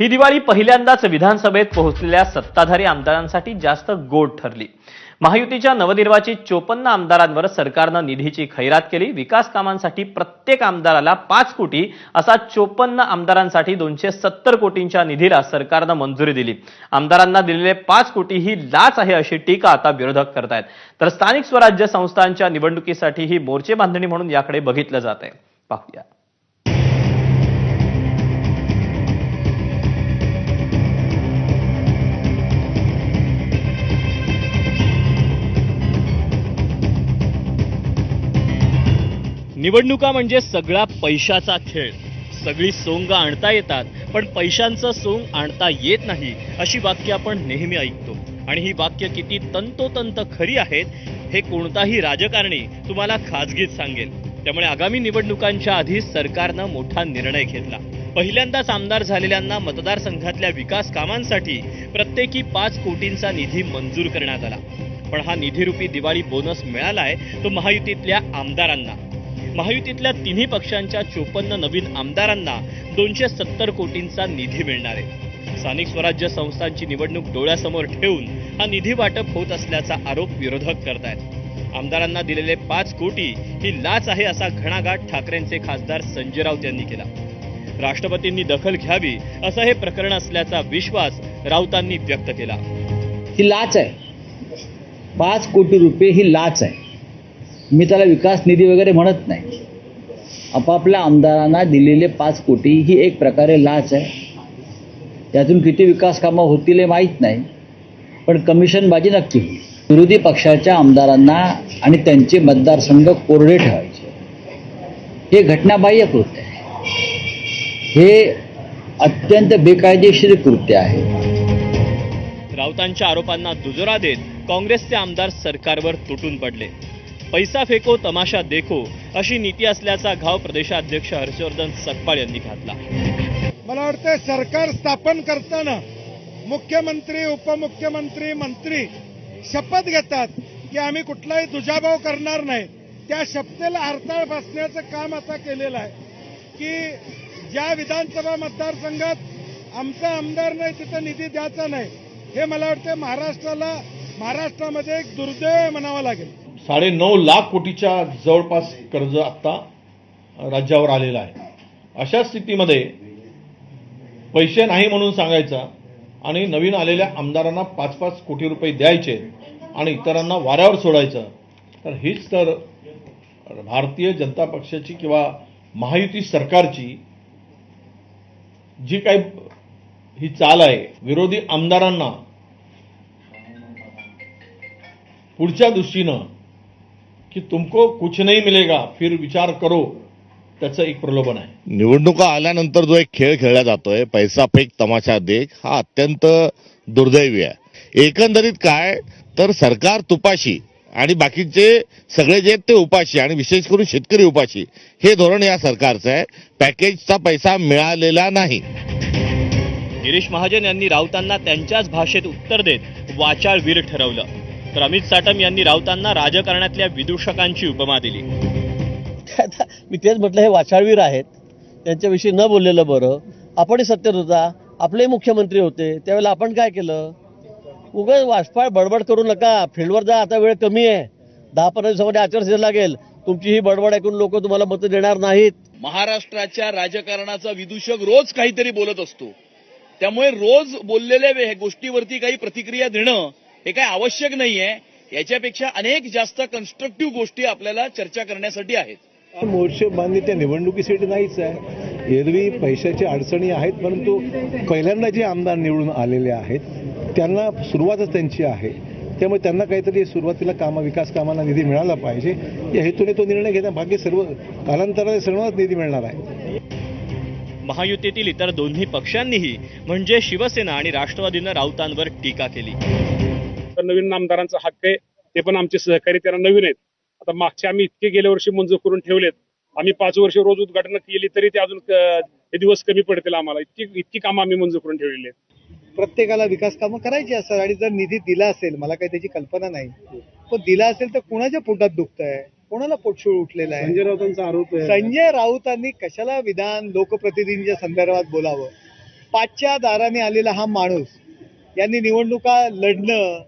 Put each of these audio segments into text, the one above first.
ही दिवाळी पहिल्यांदाच विधानसभेत पोहोचलेल्या सत्ताधारी आमदारांसाठी जास्त गोड ठरली. महायुतीच्या नवनिर्वाचित चोपन्न आमदारांवर सरकारनं निधीची खैरात केली. विकास कामांसाठी प्रत्येक आमदाराला पाच कोटी असा चोपन्न आमदारांसाठी दोनशे सत्तर कोटींच्या निधीला सरकारनं मंजुरी दिली. आमदारांना दिलेले पाच कोटी ही लाच आहे अशी टीका आता विरोधक करतायत. तर स्थानिक स्वराज्य संस्थांच्या निवडणुकीसाठी ही मोर्चे बांधणी म्हणून याकडे बघितलं जात आहे पाहूया. निवडणुका म्हणजे सगळा पैशाचा खेळ. सगळी सोंग आणता येतात पण पैशांचं सोंग आणता येत नाही अशी वाक्य आपण नेहमी ऐकतो. आणि ही वाक्य किती तंतोतंत खरी आहेत हे कोणताही राजकारणी तुम्हाला खाजगीत सांगेल. त्यामुळे आगामी निवडणुकांच्या आधी सरकारनं मोठा निर्णय घेतला. पहिल्यांदाच आमदार झालेल्यांना मतदारसंघातल्या विकास कामांसाठी प्रत्येकी पाच कोटींचा निधी मंजूर करण्यात आला. पण हा निधीरूपी दिवाळी बोनस मिळालाय तो महायुतीतल्या आमदारांना. महायुतीतल्या तिन्ही पक्षांच्या चोपन्न नवीन आमदारांना दोनशे सत्तर कोटींचा निधी मिळणार आहे. स्थानिक स्वराज्य संस्थांची निवडणूक डोळ्यासमोर ठेवून हा निधी वाटप होत असल्याचा आरोप विरोधक करतायत. आमदारांना दिलेले पाच कोटी ही लाच आहे असा घणाघाट ठाकरेंचे खासदार संजय राऊत यांनी केला. राष्ट्रपतींनी दखल घ्यावी असं हे प्रकरण असल्याचा विश्वास राऊतांनी व्यक्त केला. ही लाच आहे. पाच कोटी रुपये ही लाच आहे. मी त्याला विकास निधी वगैरे म्हणत नाही. आपापल्या आमदारांना दिलेले पाच कोटी ही एक प्रकारे लाच आहे. त्यातून किती विकास कामं होतील हे माहीत नाही पण कमिशनबाजी नक्की होईल. विरोधी पक्षाच्या आमदारांना आणि त्यांचे मतदारसंघ कोरडे ठेवायचे. हे घटनाबाह्य कृत्य आहे. हे अत्यंत बेकायदेशीर कृत्य आहे. राऊतांच्या आरोपांना दुजोरा देत काँग्रेसचे आमदार सरकारवर तुटून पडले. पैसा फेको तमाशा देखो अशी नीती असल्याचा घाव प्रदेशाध्यक्ष हर्षवर्धन सकपाळ यांनी घातला. मला वाटतं सरकार स्थापन करताना मुख्यमंत्री उपमुख्यमंत्री मंत्री शपथ घेतात की आम्ही कुठलाही दुजाभाव करणार नाही. त्या शपथेला हरताळ बसण्याचं काम आता केलेलं आहे. की ज्या विधानसभा मतदारसंघात आमचा आमदार नाही तिथं निधी द्यायचा नाही हे मला वाटतं महाराष्ट्राला महाराष्ट्रामध्ये एक दुर्दैव म्हणावं लागेल. साडे नऊ लाख कोटीच्या जवळपास कर्ज आत्ता राज्यावर आलेलं आहे. अशा स्थितीमध्ये पैसे नाही म्हणून सांगायचा आणि नवीन आलेल्या आमदारांना पाच पाच कोटी रुपये द्यायचे आणि इतरांना वाऱ्यावर सोडायचं तर हीच तर भारतीय जनता पक्षाची किंवा महायुती सरकारची जी काही ही चाल आहे विरोधी आमदारांना पुढच्या दृष्टीनं की तुमको कुछ नहीं मिलेगा फिर विचार करो त्याचं एक प्रलोभन आहे. निवडणुका आल्यानंतर जो एक खेळ खेळला जातोय पैसा फेक तमाशा देख हा अत्यंत दुर्दैवी आहे. एकंदरीत काय? तर सरकार तुपाशी आणि बाकीचे सगळे जे आहेत ते उपाशी आणि विशेष करून शेतकरी उपाशी हे धोरण या सरकारचं आहे. पॅकेजचा पैसा मिळालेला नाही. गिरीश महाजन यांनी राऊतांना त्यांच्याच भाषेत उत्तर देत वाचाळवीर ठरवलं. तर अमित साटम यांनी राऊतांना राजकारणातल्या विदूषकांची उपमा दिली. आता मी तेच म्हटलं हे वाचाळवीर आहेत. त्यांच्याविषयी न बोललेलं बरं. आपणही सत्तेत होता. आपलेही मुख्यमंत्री होते. त्यावेळेला आपण काय केलं? उगाच वासपाळ बडबड करू नका. फील्डवर जा. आता वेळ कमी आहे. दहा पंधरा दिवसामध्ये आचारसंहिता लागेल. तुमची ही बडबड ऐकून लोक तुम्हाला मतं देणार नाहीत. महाराष्ट्राच्या राजकारणाचा विदूषक रोज काहीतरी बोलत असतो. त्यामुळे रोज बोललेल्या वे- गोष्टीवरती काही प्रतिक्रिया देणं हे काय आवश्यक नाहीये. याच्यापेक्षा अनेक जास्त कन्स्ट्रक्टिव्ह गोष्टी आपल्याला चर्चा करण्यासाठी आहेत. मोर्चे बांधणी त्या निवडणुकीसाठी नाहीच आहे. एरवी पैशाच्या अडचणी आहेत परंतु पहिल्यांदा जे आमदार निवडून आलेले आहेत त्यांना सुरुवातच त्यांची आहे. त्यामुळे त्यांना काहीतरी सुरुवातीला कामा विकास कामांना निधी मिळाला पाहिजे. या हेतूने तो निर्णय घेता बाकी सर्व कालांतराने सर्वांनाच निधी मिळणार आहे. महायुतीतील इतर दोन्ही पक्षांनीही म्हणजे शिवसेना आणि राष्ट्रवादीनं राऊतांवर टीका केली. तर नवीन आमदारांचा हक्क आहे ते पण आमचे सहकारी त्यांना नवीन आहेत. आता मागचे आम्ही इतके गेल्या वर्षी मंजूर करून ठेवलेत. आम्ही पाच वर्ष रोज उद्घाटन केली तरी ते अजून क- हे दिवस कमी पडतील आम्हाला. इतकी इतकी कामं आम्ही मंजूर करून ठेवलेली आहेत. प्रत्येकाला विकास कामं करायची असतात आणि जर निधी दिला असेल मला काही त्याची कल्पना नाही. पण दिला असेल तर कुणाच्या पोटात दुखत आहे कोणाला पोटशूळ उठलेला आहे? संजय राऊतांचा आरोप आहे. संजय राऊतांनी कशाला विधान लोकप्रतिनिधींच्या संदर्भात बोलावं? पाचच्या दाराने आलेला हा माणूस यांनी निवडणुका लढणं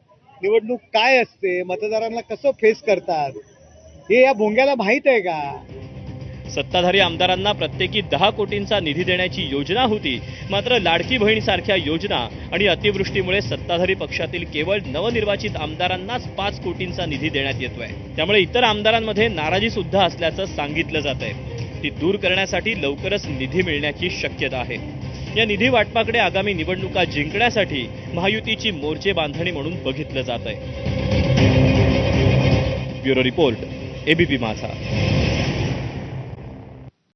निवडणूक काय असते मतदारांना कसं फेस करतात हे या भोंग्याला माहीत आहे का? सत्ताधारी आमदारांना प्रत्येकी दहा कोटींचा निधी देण्याची योजना होती मात्र लाडकी बहिणीसारख्या योजना आणि अतिवृष्टीमुळे सत्ताधारी पक्षातील केवळ नवनिर्वाचित आमदारांनाच पाच कोटींचा निधी देण्यात येतोय. त्यामुळे इतर आमदारांमध्ये नाराजी सुद्धा असल्याचं सांगितलं जात आहे ती दूर करण्यासाठी लवकरच निधी मिळण्याची शक्यता आहे. या निधी वाटपाकडे आगामी निवडणुका जिंकण्यासाठी महायुतीची मोर्चे बांधणी म्हणून बघितलं जात आहे ब्युरो रिपोर्ट एबीपी माझा.